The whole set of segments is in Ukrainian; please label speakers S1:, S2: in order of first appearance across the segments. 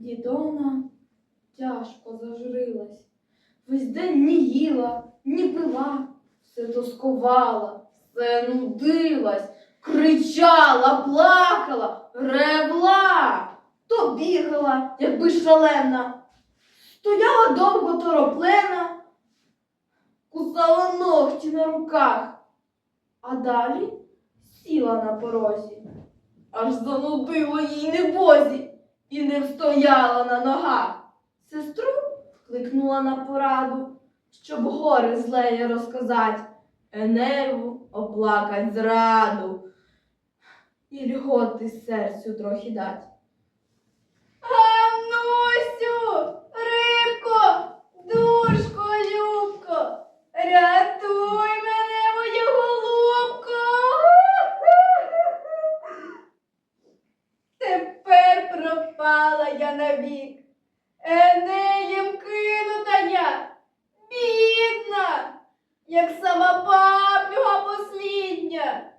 S1: Дідона тяжко зажурилась. Весь день ні їла, ні пила, все тоскувала, все нудилась, кричала, плакала, ревла, то бігала, якби шалена, стояла довго тороплена, кусала ногті на руках, а далі сіла на порозі, аж занудило їй небозі і не встояла на ногах. Сестру кликнула на пораду, щоб горе злеє розказать, Енеєву оплакать зраду і льготи серцю трохи дать. Пропала я навік. Енеєм кинута я, бідна, як сама паплюга послідня.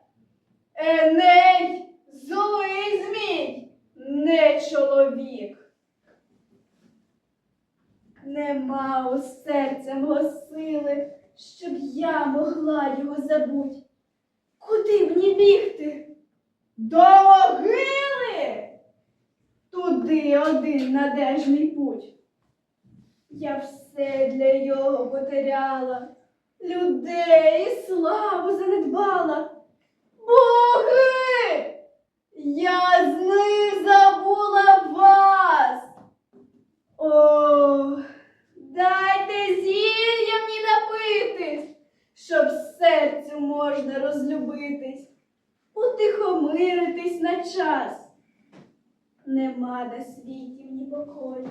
S1: Еней, злий змій, не чоловік. Нема у серця мого сили, щоб я могла його забуть. Куди мені бігти? До могили! Туди один надежний путь. Я все для його потеряла, людей і славу занедбала. Боги! Я з них забула вас. О, дайте зілля мені напитись, щоб серцю можна розлюбитись, утихомиритись на час. Нема на світі мені покою,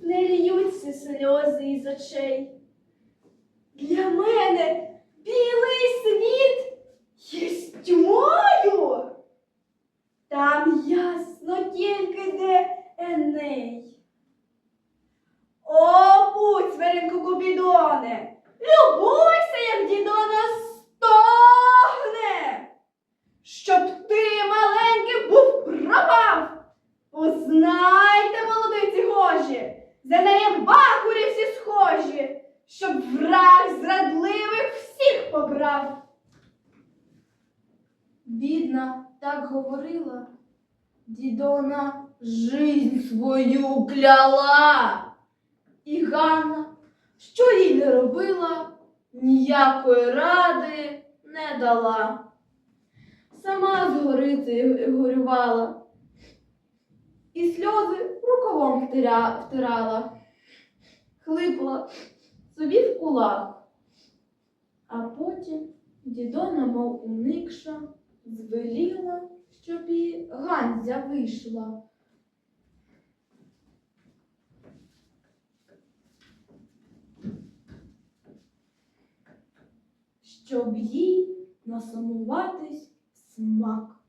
S1: не льються сльози із очей. Для мене білий світ Познайте, молодиці гожі, за неї бахурі всі схожі, щоб враг зрадливих всіх побрав. Бідна так говорила, дідона жизнь свою кляла. І Ганна, що їй не робила, ніякої ради не дала. Сама згорити горювала, і сльози рукавом втиря- втирала, хлипала собі в кулак. А потім дідона, мов уникша, звеліла, щоб і Ганзя вийшла. Щоб їй насамуватись смак.